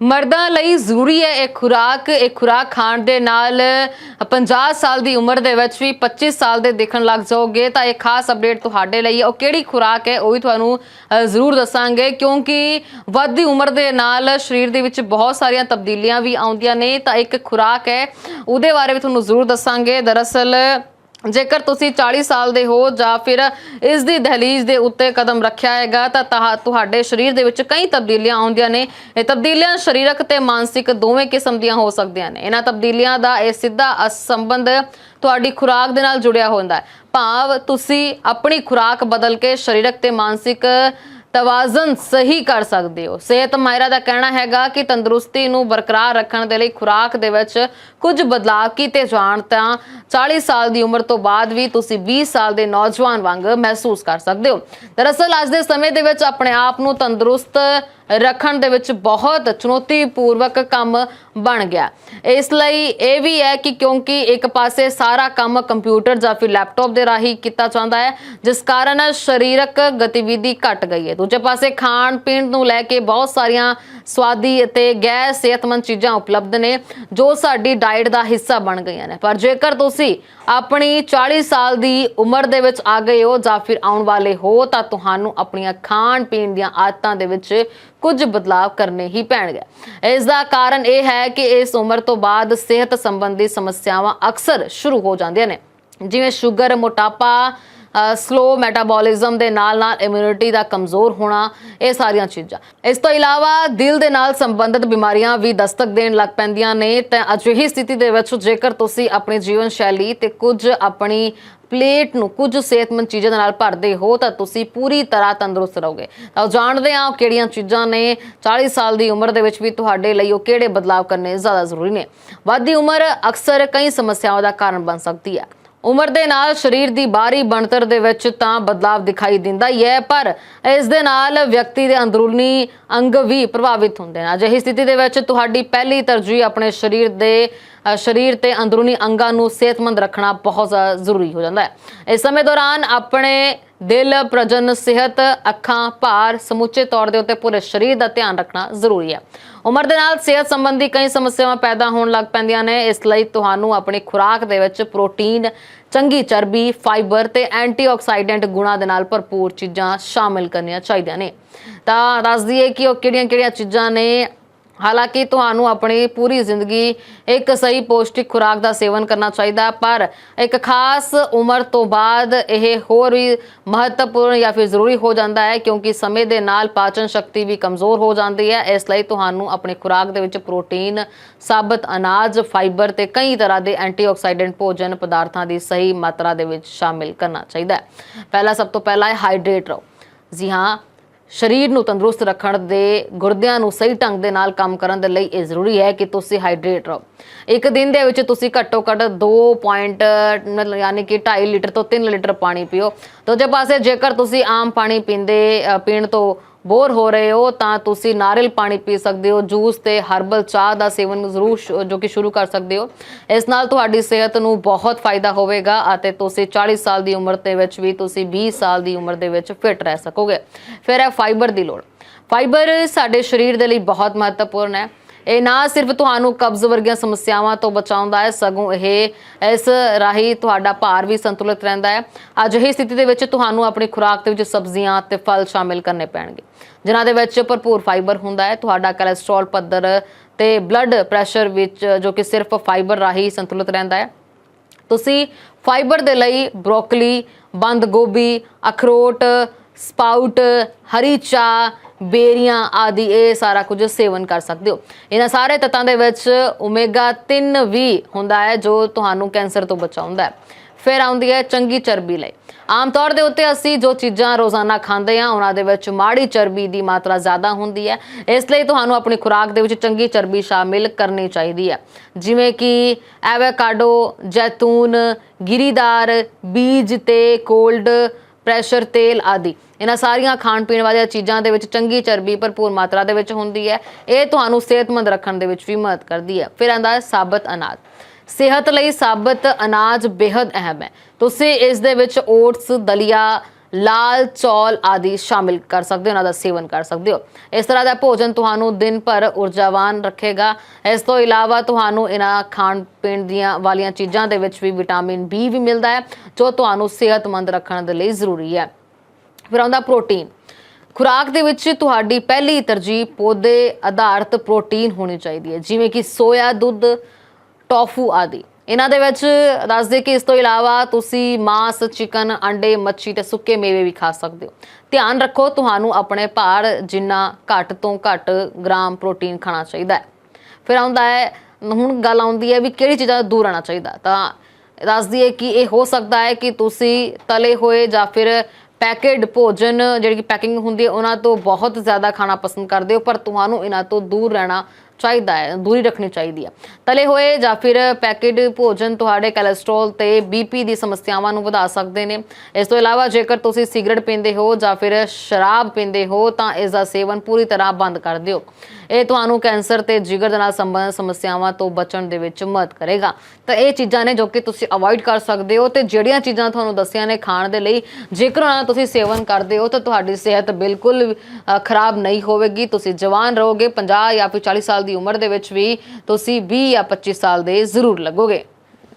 ਮਰਦਾਂ ਲਈ ਜ਼ਰੂਰੀ ਹੈ ਇਹ ਖੁਰਾਕ ਇਹ ਖੁਰਾਕ ਖਾਣ ਦੇ ਨਾਲ 50 ਸਾਲ ਦੀ ਉਮਰ ਦੇ ਵਿੱਚ ਵੀ 25 ਸਾਲ ਦੇ ਦੇਖਣ ਲੱਗ ਜਾਓਗੇ ਤਾਂ ਇਹ ਖਾਸ ਅਪਡੇਟ ਤੁਹਾਡੇ ਲਈ ਹੈ। ਉਹ ਕਿਹੜੀ ਖੁਰਾਕ ਹੈ ਉਹ ਵੀ ਤੁਹਾਨੂੰ ਜ਼ਰੂਰ ਦੱਸਾਂਗੇ ਕਿਉਂਕਿ ਵੱਧਦੀ ਉਮਰ ਦੇ ਨਾਲ ਸਰੀਰ ਦੇ ਵਿੱਚ ਬਹੁਤ ਸਾਰੀਆਂ ਤਬਦੀਲੀਆਂ ਵੀ ਆਉਂਦੀਆਂ ਨੇ ਤਾਂ ਇੱਕ ਖੁਰਾਕ ਹੈ, ਉਹਦੇ ਬਾਰੇ ਵੀ ਤੁਹਾਨੂੰ ਜ਼ਰੂਰ ਦੱਸਾਂਗੇ। ਦਰਅਸਲ ਜੇਕਰ ਤੁਸੀਂ 40 ਸਾਲ ਦੇ ਹੋ ਜਾਂ ਫਿਰ ਇਸ ਦੀ ਦਹਲੀਜ਼ ਦੇ ਉੱਤੇ ਕਦਮ ਰੱਖਿਆ ਹੈਗਾ, ਤਾਂ ਤੁਹਾਡੇ ਸਰੀਰ ਦੇ ਵਿੱਚ ਕਈ ਤਬਦੀਲੀਆਂ ਆਉਂਦੀਆਂ ਨੇ। ਇਹ ਤਬਦੀਲੀਆਂ ਸਰੀਰਕ ਤੇ ਮਾਨਸਿਕ ਦੋਵੇਂ ਕਿਸਮ ਦੀਆਂ ਹੋ ਸਕਦੀਆਂ ਨੇ। ਇਹਨਾਂ ਤਬਦੀਲੀਆਂ ਦਾ ਇਹ ਸਿੱਧਾ ਅਸ- ਸੰਬੰਧ ਤੁਹਾਡੀ ਖੁਰਾਕ ਦੇ ਨਾਲ ਜੁੜਿਆ ਹੁੰਦਾ ਹੈ। ਭਾਵ ਤੁਸੀਂ ਆਪਣੀ ਖੁਰਾਕ ਬਦਲ ਕੇ ਸਰੀਰਕ ਤੇ ਮਾਨਸਿਕ ਤਵਾਜ਼ਨ ਸਹੀ ਕਰ ਸਕਦੇ ਹੋ। ਸਿਹਤ ਮਾਹਿਰਾਂ ਦਾ ਕਹਿਣਾ ਹੈਗਾ ਕਿ ਤੰਦਰੁਸਤੀ ਨੂੰ ਬਰਕਰਾਰ ਰੱਖਣ ਦੇ ਲਈ ਖੁਰਾਕ ਦੇ ਵਿੱਚ ਕੁਝ ਬਦਲਾਅ ਕੀਤੇ ਜਾਣ ਤਾਂ 40 ਸਾਲ ਦੀ ਉਮਰ ਤੋਂ ਬਾਅਦ ਵੀ ਤੁਸੀਂ 20 ਸਾਲ ਦੇ ਨੌਜਵਾਨ ਵਾਂਗ ਮਹਿਸੂਸ ਕਰ ਸਕਦੇ ਹੋ। ਦਰਅਸਲ, ਅੱਜ ਦੇ ਸਮੇਂ ਦੇ ਵਿੱਚ ਆਪਣੇ ਆਪ ਨੂੰ ਤੰਦਰੁਸਤ ਰੱਖਣ ਦੇ ਵਿੱਚ ਬਹੁਤ ਚੁਣੌਤੀਪੂਰਵਕ ਕੰਮ ਬਣ ਗਿਆ। ਇਸ ਲਈ ਇਹ ਵੀ ਹੈ ਕਿ ਕਿਉਂਕਿ ਇੱਕ ਪਾਸੇ ਸਾਰਾ ਕੰਮ ਕੰਪਿਊਟਰ ਜਾਂ ਫਿਰ ਲੈਪਟਾਪ ਦੇ ਰਾਹੀਂ ਕੀਤਾ ਜਾਂਦਾ ਹੈ, ਜਿਸ ਕਾਰਨ ਸਰੀਰਕ ਗਤੀਵਿਧੀ ਘਟ ਗਈ ਹੈ। ਦੂਜੇ ਪਾਸੇ ਖਾਣ ਪੀਣ ਨੂੰ ਲੈ ਕੇ ਬਹੁਤ ਸਾਰੀਆਂ ਸਵਾਦੀ ਅਤੇ ਗੈਰ ਸਿਹਤਮੰਦ ਚੀਜ਼ਾਂ ਉਪਲਬਧ ਨੇ, ਜੋ ਸਾਡੀ ਡਾਈਟ ਦਾ ਹਿੱਸਾ ਬਣ ਗਈਆਂ ਨੇ। ਪਰ ਜੇਕਰ ਤੁਸੀਂ ਆਪਣੀ 40 ਸਾਲ ਦੀ ਉਮਰ ਦੇ ਵਿੱਚ ਆ ਗਏ ਹੋ ਜਾਂ ਫਿਰ ਆਉਣ ਵਾਲੇ ਹੋ, ਤਾਂ ਤੁਹਾਨੂੰ ਆਪਣੀਆਂ ਖਾਣ ਪੀਣ ਦੀਆਂ ਆਦਤਾਂ ਦੇ ਵਿੱਚ ਕੁਝ ਬਦਲਾਅ ਕਰਨੇ ਹੀ ਪੈਣਗੇ। ਇਸ ਦਾ ਕਾਰਨ ਇਹ ਹੈ ਕਿ ਇਸ ਉਮਰ ਤੋਂ ਬਾਅਦ ਸਿਹਤ ਸੰਬੰਧੀ ਸਮੱਸਿਆਵਾਂ ਅਕਸਰ ਸ਼ੁਰੂ ਹੋ ਜਾਂਦੀਆਂ ਨੇ। ਜਿਵੇਂ ਸ਼ੂਗਰ, ਮੋਟਾਪਾ ਸਲੋ ਮੈਟਾਬੋਲਿਜ਼ਮ ਦੇ ਨਾਲ ਨਾਲ ਇਮਿਊਨਿਟੀ ਦਾ ਕਮਜ਼ੋਰ ਹੋਣਾ, ਇਹ ਸਾਰੀਆਂ ਚੀਜ਼ਾਂ। ਇਸ ਤੋਂ ਇਲਾਵਾ ਦਿਲ ਦੇ ਨਾਲ ਸੰਬੰਧਿਤ ਬਿਮਾਰੀਆਂ ਵੀ ਦਸਤਕ ਦੇਣ ਲੱਗ ਪੈਂਦੀਆਂ ਨੇ, ਤਾਂ ਅਜਿਹੀ ਸਥਿਤੀ ਦੇ ਵਿੱਚ ਜੇਕਰ ਤੁਸੀਂ ਆਪਣੀ ਜੀਵਨ ਸ਼ੈਲੀ ਤੇ ਕੁਝ ਆਪਣੀ ਪਲੇਟ ਨੂੰ ਕੁਝ ਸਿਹਤਮੰਦ ਚੀਜ਼ਾਂ ਦੇ ਨਾਲ ਭਰਦੇ ਹੋ, ਤਾਂ ਤੁਸੀਂ ਪੂਰੀ ਤਰ੍ਹਾਂ ਤੰਦਰੁਸਤ ਰਹੋਗੇ। ਤਾਂ ਉਹ ਜਾਣਦੇ ਹਾਂ ਕਿਹੜੀਆਂ ਚੀਜ਼ਾਂ ਨੇ 40 ਸਾਲ ਦੀ ਉਮਰ ਦੇ ਵਿੱਚ ਵੀ ਤੁਹਾਡੇ ਲਈ ਉਹ ਕਿਹੜੇ ਬਦਲਾਅ ਕਰਨੇ ਜ਼ਿਆਦਾ ਜ਼ਰੂਰੀ ਨੇ। ਵੱਧਦੀ ਉਮਰ ਅਕਸਰ ਕਈ ਸਮੱਸਿਆਵਾਂ ਦਾ ਕਾਰਨ ਬਣ ਸਕਦੀ ਹੈ। ਉਮਰ ਦੇ ਨਾਲ ਸਰੀਰ ਦੀ ਬਾਹਰੀ ਬਣਤਰ ਦੇ ਵਿੱਚ ਤਾਂ ਬਦਲਾਅ ਦਿਖਾਈ ਦਿੰਦਾ ਹੀ ਹੈ, ਪਰ ਇਸ ਦੇ ਨਾਲ ਵਿਅਕਤੀ ਦੇ ਅੰਦਰੂਨੀ ਅੰਗ ਵੀ ਪ੍ਰਭਾਵਿਤ ਹੁੰਦੇ ਨੇ ਅਜਿਹੀ ਸਥਿਤੀ ਦੇ ਵਿੱਚ ਤੁਹਾਡੀ ਪਹਿਲੀ ਤਰਜੀਹ ਆਪਣੇ ਸਰੀਰ ਦੇ ਸਰੀਰ ਤੇ ਅੰਦਰੂਨੀ ਅੰਗਾਂ ਨੂੰ ਸਿਹਤਮੰਦ ਰੱਖਣਾ ਬਹੁਤ ਜ਼ਿਆਦਾ ਜ਼ਰੂਰੀ ਹੋ ਜਾਂਦਾ ਹੈ। ਇਸ ਸਮੇਂ ਦੌਰਾਨ ਆਪਣੇ ਦਿਲ ਪ੍ਰਜਨ ਸਿਹਤ, ਅੱਖਾਂ, ਭਾਰ ਸਮੁੱਚੇ ਤੌਰ ਦੇ ਉੱਤੇ ਪੂਰੇ ਸਰੀਰ ਦਾ ਧਿਆਨ ਰੱਖਣਾ ਜ਼ਰੂਰੀ ਹੈ। ਉਮਰ ਦੇ ਨਾਲ ਸਿਹਤ ਸੰਬੰਧੀ ਕਈ ਸਮੱਸਿਆਵਾਂ ਪੈਦਾ ਹੋਣ ਲੱਗ ਪੈਂਦੀਆਂ ਨੇ। ਇਸ ਲਈ ਤੁਹਾਨੂੰ ਆਪਣੀ ਖੁਰਾਕ ਦੇ ਵਿੱਚ ਪ੍ਰੋਟੀਨ, ਚੰਗੀ ਚਰਬੀ, ਫਾਈਬਰ ਤੇ ਐਂਟੀਆਕਸਾਈਡੈਂਟ ਗੁਣਾਂ ਦੇ ਨਾਲ ਭਰਪੂਰ ਚੀਜ਼ਾਂ ਸ਼ਾਮਿਲ ਕਰਨੀਆਂ ਚਾਹੀਦੀਆਂ ਨੇ। ਤਾਂ ਦੱਸ ਦਈਏ ਕਿ ਉਹ ਕਿਹੜੀਆਂ-ਕਿਹੜੀਆਂ ਚੀਜ਼ਾਂ ਨੇ? ਹਾਲਾਂਕਿ ਤੁਹਾਨੂੰ ਆਪਣੀ ਪੂਰੀ ਜ਼ਿੰਦਗੀ ਇੱਕ ਸਹੀ ਪੌਸ਼ਟਿਕ ਖੁਰਾਕ ਦਾ ਸੇਵਨ ਕਰਨਾ ਚਾਹੀਦਾ, ਪਰ ਇੱਕ ਖਾਸ ਉਮਰ ਤੋਂ ਬਾਅਦ ਇਹ ਹੋਰ ਵੀ ਮਹੱਤਵਪੂਰਨ ਜਾਂ ਫਿਰ ਜ਼ਰੂਰੀ ਹੋ ਜਾਂਦਾ ਹੈ, ਕਿਉਂਕਿ ਸਮੇਂ ਦੇ ਨਾਲ ਪਾਚਨ ਸ਼ਕਤੀ ਵੀ ਕਮਜ਼ੋਰ ਹੋ ਜਾਂਦੀ ਹੈ। ਇਸ ਲਈ ਤੁਹਾਨੂੰ ਆਪਣੀ ਖੁਰਾਕ ਦੇ ਵਿੱਚ ਪ੍ਰੋਟੀਨ, ਸਾਬਤ ਅਨਾਜ, ਫਾਈਬਰ ਤੇ ਕਈ ਤਰ੍ਹਾਂ ਦੇ ਐਂਟੀਆਕਸੀਡੈਂਟ ਭੋਜਨ ਪਦਾਰਥਾਂ ਦੀ ਸਹੀ ਮਾਤਰਾ ਦੇ ਵਿੱਚ ਸ਼ਾਮਿਲ ਕਰਨਾ ਚਾਹੀਦਾ ਹੈ। ਪਹਿਲਾ ਸਭ ਤੋਂ ਪਹਿਲਾ ਹੈ ਹਾਈਡਰੇਟ ਰਹੋ। ਜੀ ਹਾਂ ਸਰੀਰ ਨੂੰ ਤੰਦਰੁਸਤ ਰੱਖਣ ਦੇ ਗੁਰਦਿਆਂ ਨੂੰ ਸਹੀ ਢੰਗ ਦੇ ਨਾਲ ਕੰਮ ਕਰਨ ਦੇ ਲਈ ਇਹ ਜ਼ਰੂਰੀ ਹੈ ਕਿ ਤੁਸੀਂ ਹਾਈਡਰੇਟ ਰਹੋ। ਇੱਕ ਦਿਨ ਦੇ ਵਿੱਚ ਤੁਸੀਂ ਘੱਟੋ ਘੱਟ 2 ਪੁਆਇੰਟ ਮਤਲਬ ਯਾਨੀ ਕਿ 2.5 ਲੀਟਰ ਤੋਂ 3 ਲੀਟਰ ਪਾਣੀ ਪੀਓ। ਦੂਜੇ ਪਾਸੇ ਜੇਕਰ ਤੁਸੀਂ ਆਮ ਪਾਣੀ ਪੀਂਦੇ ਪੀਣ ਤੋਂ ਬੋਰ ਹੋ ਰਹੇ ਹੋ, ਤਾਂ ਤੁਸੀਂ ਨਾਰੀਅਲ ਪਾਣੀ ਪੀ ਸਕਦੇ ਹੋ, ਜੂਸ ਤੇ ਹਰਬਲ ਚਾਹ ਦਾ ਸੇਵਨ ਜ਼ਰੂਰ ਸ਼ੁ- ਜੋ ਕਿ ਸ਼ੁਰੂ ਕਰ ਸਕਦੇ ਹੋ। ਇਸ ਨਾਲ ਤੁਹਾਡੀ ਸਿਹਤ ਨੂੰ ਬਹੁਤ ਫਾਇਦਾ ਹੋਵੇਗਾ ਅਤੇ ਤੁਸੀਂ 40 ਸਾਲ ਦੀ ਉਮਰ ਦੇ ਵਿੱਚ ਵੀ ਤੁਸੀਂ 20 ਸਾਲ ਦੀ ਉਮਰ ਦੇ ਵਿੱਚ ਫਿਟ ਰਹਿ ਸਕੋਗੇ। ਫਿਰ ਹੈ ਫਾਈਬਰ ਦੀ ਲੋੜ। ਫਾਈਬਰ ਸਾਡੇ ਸਰੀਰ ਦੇ ਲਈ ਬਹੁਤ ਮਹੱਤਵਪੂਰਨ ਹੈ। ਇਹ ਨਾ ਸਿਰਫ ਤੁਹਾਨੂੰ ਕਬਜ਼ ਵਰਗੀਆਂ ਸਮੱਸਿਆਵਾਂ ਤੋਂ ਬਚਾਉਂਦਾ ਹੈ, ਸਗੋਂ ਇਹ ਇਸ ਰਾਹੀਂ ਤੁਹਾਡਾ ਭਾਰ ਵੀ ਸੰਤੁਲਿਤ ਰਹਿੰਦਾ ਹੈ। ਅਜਿਹੀ ਸਥਿਤੀ ਦੇ ਵਿੱਚ ਤੁਹਾਨੂੰ ਆਪਣੀ ਖੁਰਾਕ ਦੇ ਵਿੱਚ ਸਬਜ਼ੀਆਂ ਤੇ ਫਲ ਸ਼ਾਮਿਲ ਕਰਨੇ ਪੈਣਗੇ, ਜਿਨ੍ਹਾਂ ਦੇ ਵਿੱਚ ਭਰਪੂਰ ਫਾਈਬਰ ਹੁੰਦਾ ਹੈ। ਤੁਹਾਡਾ ਕੋਲੇਸਟ੍ਰੋਲ ਪੱਧਰ ਤੇ ਬਲੱਡ ਪ੍ਰੈਸ਼ਰ ਵਿੱਚ ਜੋ ਕਿ ਸਿਰਫ ਫਾਈਬਰ ਰਾਹੀਂ ਸੰਤੁਲਿਤ ਰਹਿੰਦਾ ਹੈ। ਤੁਸੀਂ ਫਾਈਬਰ ਦੇ ਲਈ ਬ੍ਰੋਕਲੀ, ਬੰਦ ਗੋਭੀ, ਅਖਰੋਟ, ਸਪਾਊਟ, ਹਰੀ ਚਾਹ ਬੇਰੀਆਂ ਆਦਿ, ਇਹ ਸਾਰਾ ਕੁਝ ਸੇਵਨ ਕਰ ਸਕਦੇ ਹੋ। ਇਹਨਾਂ ਸਾਰੇ ਤੱਤਾਂ ਦੇ ਵਿੱਚ ਓਮੇਗਾ 3 ਵੀ ਹੁੰਦਾ ਹੈ, ਜੋ ਤੁਹਾਨੂੰ ਕੈਂਸਰ ਤੋਂ ਬਚਾਉਂਦਾ ਹੈ। ਫਿਰ ਆਉਂਦੀ ਹੈ ਚੰਗੀ ਚਰਬੀ ਲਈ। ਆਮ ਤੌਰ ਦੇ ਉੱਤੇ ਅਸੀਂ ਜੋ ਚੀਜ਼ਾਂ ਰੋਜ਼ਾਨਾ ਖਾਂਦੇ ਹਾਂ, ਉਹਨਾਂ ਦੇ ਵਿੱਚ ਮਾੜੀ ਚਰਬੀ ਦੀ ਮਾਤਰਾ ਜ਼ਿਆਦਾ ਹੁੰਦੀ ਹੈ। ਇਸ ਲਈ ਤੁਹਾਨੂੰ ਆਪਣੀ ਖੁਰਾਕ ਦੇ ਵਿੱਚ ਚੰਗੀ ਚਰਬੀ ਸ਼ਾਮਿਲ ਕਰਨੀ ਚਾਹੀਦੀ ਹੈ। ਜਿਵੇਂ ਕਿ ਐਵੋਕਾਡੋ, ਜੈਤੂਨ, ਗਿਰੀਦਾਰ, ਬੀਜ ਤੇ ਕੋਲਡ ਪ੍ਰੈਸ਼ਰ, ਤੇਲ ਆਦਿ। ਇਹਨਾਂ ਸਾਰੀਆਂ ਖਾਣ ਪੀਣ ਵਾਲੀਆਂ ਚੀਜ਼ਾਂ ਦੇ ਵਿੱਚ ਚੰਗੀ ਚਰਬੀ ਭਰਪੂਰ ਮਾਤਰਾ ਦੇ ਵਿੱਚ ਹੁੰਦੀ ਹੈ। ਇਹ ਤੁਹਾਨੂੰ ਸਿਹਤਮੰਦ ਰੱਖਣ ਦੇ ਵਿੱਚ ਵੀ ਮਦਦ ਕਰਦੀ ਹੈ। ਫਿਰ ਆਂਦਾ ਹੈ ਸਾਬਤ ਅਨਾਜ। ਸਿਹਤ ਲਈ ਸਾਬਤ ਅਨਾਜ ਬੇहद ਅਹਿਮ ਹੈ। ਤੁਸੀਂ ਇਸ ਦੇ ਵਿੱਚ ਓਟਸ, ਦਲੀਆ ਲਾਲ ਚੌਲ ਆਦਿ ਸ਼ਾਮਿਲ ਕਰ ਸਕਦੇ ਹੋ, ਉਹਨਾਂ ਦਾ ਸੇਵਨ ਕਰ ਸਕਦੇ ਹੋ। ਇਸ ਤਰ੍ਹਾਂ ਦਾ ਭੋਜਨ ਤੁਹਾਨੂੰ ਦਿਨ ਭਰ ਊਰਜਾਵਾਨ ਰੱਖੇਗਾ। ਇਸ ਤੋਂ ਇਲਾਵਾ ਤੁਹਾਨੂੰ ਇਹਨਾਂ ਖਾਣ ਪੀਣ ਦੀਆਂ ਵਾਲੀਆਂ ਚੀਜ਼ਾਂ ਦੇ ਵਿੱਚ ਵੀ ਵਿਟਾਮਿਨ ਬੀ ਵੀ ਮਿਲਦਾ ਹੈ, ਜੋ ਤੁਹਾਨੂੰ ਸਿਹਤਮੰਦ ਰੱਖਣ ਦੇ ਲਈ ਜ਼ਰੂਰੀ ਹੈ। ਫਿਰ ਆਉਂਦਾ ਪ੍ਰੋਟੀਨ। ਖੁਰਾਕ ਦੇ ਵਿੱਚ ਤੁਹਾਡੀ ਪਹਿਲੀ ਤਰਜੀਹ ਪੌਦੇ ਆਧਾਰਿਤ ਪ੍ਰੋਟੀਨ ਹੋਣੀ ਚਾਹੀਦੀ ਹੈ, ਜਿਵੇਂ ਕਿ ਸੋਇਆ, ਦੁੱਧ, ਟੋਫੂ ਆਦਿ। ਇਹਨਾਂ ਦੇ ਵਿੱਚ ਦੱਸਦੇ ਕਿ ਇਸ ਤੋਂ ਇਲਾਵਾ ਤੁਸੀਂ ਮਾਸ, ਚਿਕਨ, ਅੰਡੇ, ਮੱਛੀ ਤੇ ਸੁੱਕੇ ਮੇਵੇ ਵੀ ਖਾ ਸਕਦੇ ਹੋ। ਧਿਆਨ ਰੱਖੋ, ਤੁਹਾਨੂੰ ਆਪਣੇ ਭਾਰ ਜਿੰਨਾ ਘੱਟ ਤੋਂ ਘੱਟ ਗ੍ਰਾਮ ਪ੍ਰੋਟੀਨ ਖਾਣਾ ਚਾਹੀਦਾ ਹੈ। ਫਿਰ ਆਉਂਦਾ ਹੈ, ਹੁਣ ਗੱਲ ਆਉਂਦੀ ਹੈ ਵੀ ਕਿਹੜੀ ਚੀਜ਼ਾਂ ਤੋਂ ਦੂਰ ਰਹਿਣਾ ਚਾਹੀਦਾ ਤਾਂ ਦੱਸਦੀ ਹੈ ਕਿ ਇਹ ਹੋ ਸਕਦਾ ਹੈ ਕਿ ਤੁਸੀਂ ਤਲੇ ਹੋਏ ਜਾਂ ਫਿਰ ਪੈਕੇਡ ਭੋਜਨ, ਜਿਹੜੀ ਕਿ ਪੈਕਿੰਗ ਹੁੰਦੀ ਹੈ, ਉਹਨਾਂ ਤੋਂ ਬਹੁਤ ਜ਼ਿਆਦਾ ਖਾਣਾ ਪਸੰਦ ਕਰਦੇ ਹੋ, ਪਰ ਤੁਹਾਨੂੰ ਇਹਨਾਂ ਤੋਂ ਦੂਰ ਰਹਿਣਾ ਚਾਹੀਦਾ ਹੈ, ਦੂਰੀ ਰੱਖਣੀ ਚਾਹੀਦੀ ਹੈ। ਤਲੇ ਹੋਏ ਜਾਂ ਫਿਰ ਪੈਕੇਡ ਭੋਜਨ ਤੁਹਾਡੇ ਕੋਲੇਸਟ੍ਰੋਲ ਤੇ ਬੀਪੀ ਦੀ ਸਮੱਸਿਆਵਾਂ ਨੂੰ ਵਧਾ ਸਕਦੇ ਨੇ। ਇਸ ਤੋਂ ਇਲਾਵਾ ਜੇਕਰ ਤੁਸੀਂ ਸਿਗਰਟ ਪੀਂਦੇ ਹੋ ਜਾਂ ਫਿਰ ਸ਼ਰਾਬ ਪੀਂਦੇ ਹੋ, ਤਾਂ ਇਸ ਦਾ ਸੇਵਨ ਪੂਰੀ ਤਰ੍ਹਾਂ ਬੰਦ ਕਰ ਦਿਓ। ਇਹ ਤੁਹਾਨੂੰ ਕੈਂਸਰ ਤੇ ਜਿਗਰ ਦੇ ਨਾਲ ਸੰਬੰਧਿਤ ਸਮੱਸਿਆਵਾਂ ਤੋਂ ਬਚਣ ਦੇ ਵਿੱਚ ਮਦਦ ਕਰੇਗਾ। ਤਾਂ ਇਹ ਚੀਜ਼ਾਂ ਨੇ ਜੋ ਕਿ ਤੁਸੀਂ ਅਵੋਇਡ ਕਰ ਸਕਦੇ ਹੋ ਤੇ ਜਿਹੜੀਆਂ ਚੀਜ਼ਾਂ ਤੁਹਾਨੂੰ ਦੱਸੀਆਂ ਨੇ ਖਾਣ ਦੇ ਲਈ, ਜੇਕਰ ਉਹਨਾਂ ਦਾ ਤੁਸੀਂ ਸੇਵਨ ਕਰਦੇ ਹੋ ਤਾਂ ਤੁਹਾਡੀ ਸਿਹਤ ਬਿਲਕੁਲ ਖਰਾਬ ਨਹੀਂ ਹੋਵੇਗੀ। ਤੁਸੀਂ ਜਵਾਨ ਰਹੋਗੇ 50 ਜਾਂ ਫਿਰ 40 ਸਾਲ ਦੀ ਉਮਰ ਦੇ ਵਿੱਚ ਵੀ ਤੁਸੀਂ 20 ਜਾਂ 25 ਸਾਲ ਦੇ ਜ਼ਰੂਰ ਲੱਗੋਗੇ।